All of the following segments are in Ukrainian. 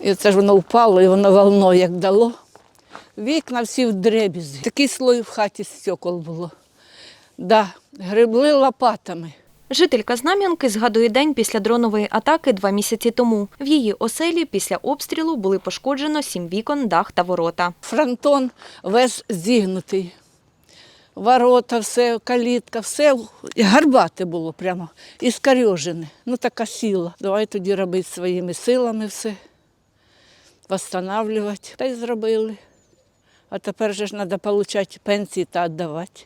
І це ж воно впало, і воно волною як дало. Вікна всі в дребізі. Такий слой в хаті стекол було. Да, гребли лопатами. Жителька Знам'янки згадує день після дронової атаки два місяці тому. В її оселі після обстрілу були пошкоджено сім вікон, дах та ворота. Фронтон весь зігнутий. Ворота, все, калітка, все гарбате було прямо і скарьожене. Ну така сила. Давай тоді робити своїми силами все, восстанавливати. Та й зробили. А тепер же ж треба отримати пенсії та віддавати.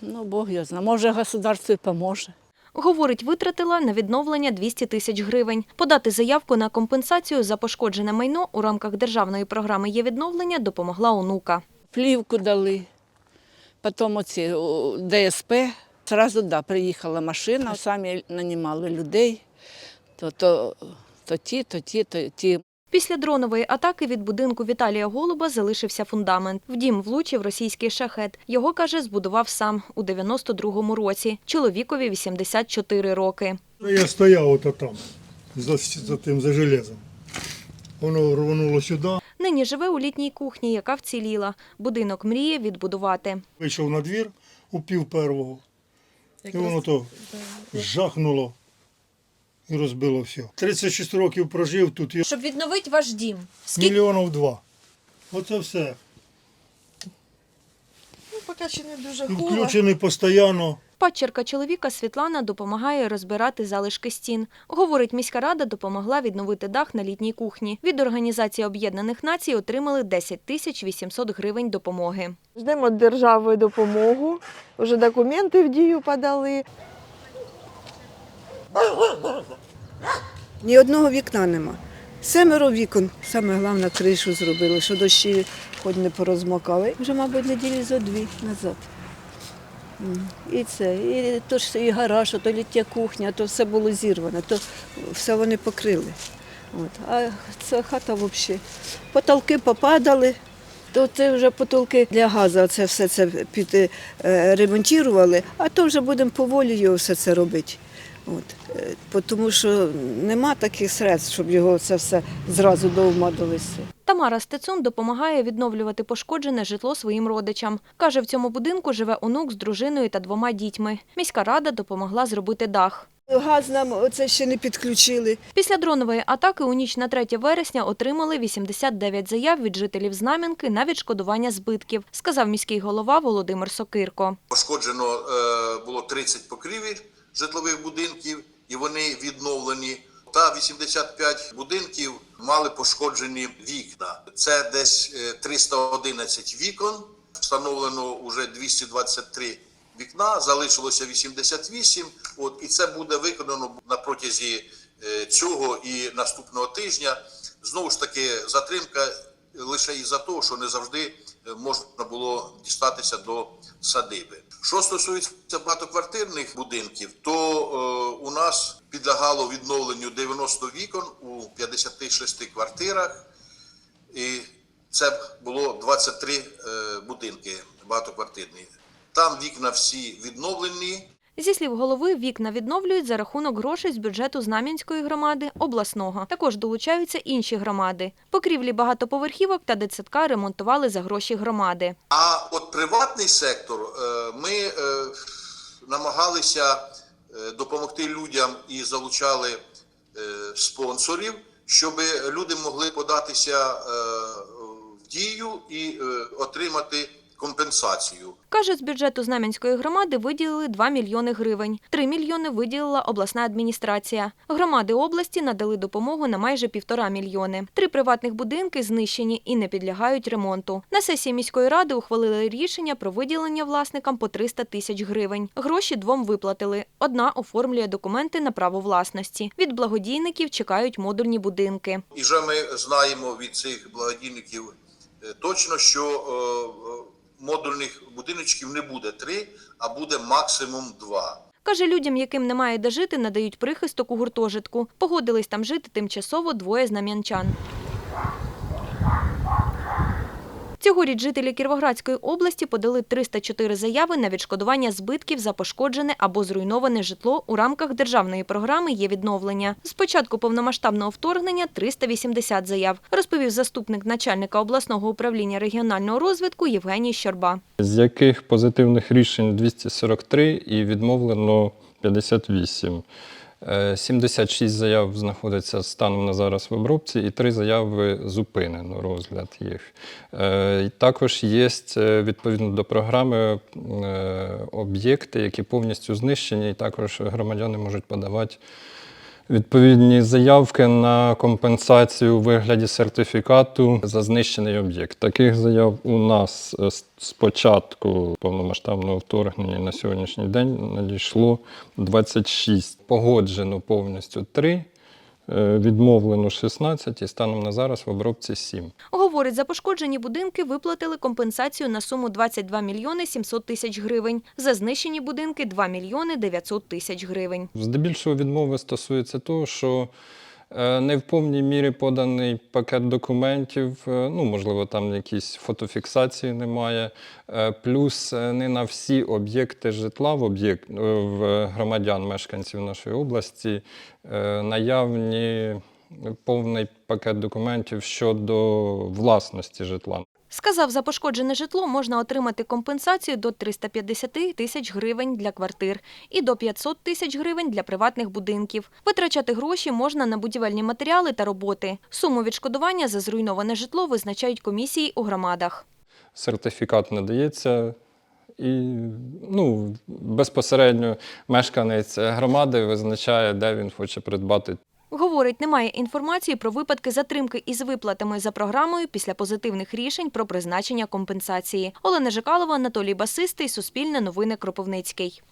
Ну, Бог його знає. Може, государство і поможе. Говорить, витратила на відновлення 200 тисяч гривень. Подати заявку на компенсацію за пошкоджене майно у рамках державної програми є відновлення допомогла онука. плівку дали, потім оці ДСП. Зразу да, приїхала машина, самі нанімали людей, то, то, то ті, то ті, то ті. Після дронової атаки від будинку Віталія Голуба залишився фундамент. В дім влучив російський шахет. Його, каже, збудував сам у 92-му році. Чоловікові 84 роки. Ну, Я стояв ото там, за, за тим, за железом. Воно рвануло сюди, Нині живе у літній кухні, яка вціліла. Будинок мріє відбудувати. вийшов на двір у пів первого. І воно то жахнуло і розбило все. 36 років прожив тут, і Щоб відновити ваш дім. мільйонів два. Оце все. Ну, поки ще не дуже хула. Включений постійно. Падчерка чоловіка Світлана допомагає розбирати залишки стін. Говорить, міська рада допомогла відновити дах на літній кухні. Від Організації Об'єднаних Націй отримали 10 тисяч 800 гривень допомоги. Ждемо держави допомогу. Вже документи в дію подали. Ні одного вікна нема. Семеро вікон. Саме головне кришу зробили, що дощі хоч не порозмокали. Вже, мабуть, неділі зо дві назад. І це, і то і гараж, то літня кухня, то все було зірване, то все вони покрили. От. А ця хата взагалі. Потолки попадали, то це вже потолки для газу, це все це під, е, а то вже будемо поволі його все це робити. От. е, Тому що нема таких средств, щоб його це все зразу до ума довести. Тамара Стецун допомагає відновлювати пошкоджене житло своїм родичам. Каже, в цьому будинку живе онук з дружиною та двома дітьми. Міська рада допомогла зробити дах. Газ нам оце ще не підключили. Після дронової атаки у ніч на 3 вересня отримали 89 заяв від жителів Знам'янки на відшкодування збитків, сказав міський голова Володимир Сокирко. Пошкоджено е, було 30 покрівель житлових будинків, і вони відновлені. Та 85 будинків мали пошкоджені вікна. Це десь е, 311 вікон. Встановлено вже 223 вікна, залишилося 88. От і це буде виконано на протязі е, цього і наступного тижня. Знову ж таки, затримка лише із-за того, що не завжди е, можна було дістатися до садиби. Що стосується багатоквартирних будинків, то е, у нас підлягало відновленню 90 вікон у 56 квартирах, і це було 23 е, будинки багатоквартирні. Там вікна всі відновлені. Зі слів голови, вікна відновлюють за рахунок грошей з бюджету Знам'янської громади, обласного. Також долучаються інші громади. Покрівлі багатоповерхівок та дитсадка ремонтували за гроші громади. А от приватний сектор е, ми е, намагалися е, допомогти людям і залучали спонсорів, щоб люди могли податися в дію і отримати компенсацію. Каже, з бюджету Знам'янської громади виділили 2 мільйони гривень. 3 мільйони виділила обласна адміністрація. Громади області надали допомогу на майже півтора мільйони. Три приватних будинки знищені і не підлягають ремонту. На сесії міської ради ухвалили рішення про виділення власникам по 300 тисяч гривень. Гроші двом виплатили. Одна оформлює документи на право власності. Від благодійників чекають модульні будинки. І вже ми знаємо від цих благодійників е, точно, що е, е, модульних будиночків не буде три, а буде максимум два. Каже, людям, яким немає де жити, надають прихисток у гуртожитку. Погодились там жити тимчасово двоє знам'янчан. Цьогоріч жителі Кіровоградської області подали 304 заяви на відшкодування збитків за пошкоджене або зруйноване житло у рамках державної програми є відновлення. З початку повномасштабного вторгнення 380 заяв, розповів заступник начальника обласного управління регіонального розвитку Євгеній Щорба. з яких позитивних рішень 243 і відмовлено 58. Е, 76 заяв знаходяться станом на зараз в обробці, і три заяви зупинено розгляд їх. Е, Також є е, відповідно до програми е, об'єкти, які повністю знищені, і також громадяни можуть подавати відповідні заявки на компенсацію у вигляді сертифікату за знищений об'єкт. Таких заяв у нас е, з- початку повномасштабного вторгнення на сьогоднішній день надійшло 26. Погоджено повністю 3, е, відмовлено 16 і станом на зараз в обробці 7. Говорить, за пошкоджені будинки виплатили компенсацію на суму 22 мільйони 700 тисяч гривень. За знищені будинки 2 мільйони 900 тисяч гривень. Здебільшого відмови стосується того, що е, не в повній мірі поданий пакет документів, е, ну, можливо, там якісь фотофіксації немає. Е, Плюс е, не на всі об'єкти житла в, об'єкт, е, в громадян, мешканців нашої області е, наявні повний пакет документів щодо власності житла. Сказав, за пошкоджене житло можна отримати компенсацію до 350 тисяч гривень для квартир і до 500 тисяч гривень для приватних будинків. Витрачати гроші можна на будівельні матеріали та роботи. Суму відшкодування за зруйноване житло визначають комісії у громадах. сертифікат надається. І ну, безпосередньо мешканець громади визначає, де він хоче придбати Говорить, немає інформації про випадки затримки із виплатами за програмою після позитивних рішень про призначення компенсації. Олена Жикалова, Анатолій Басистий, Суспільне новини Кропивницький.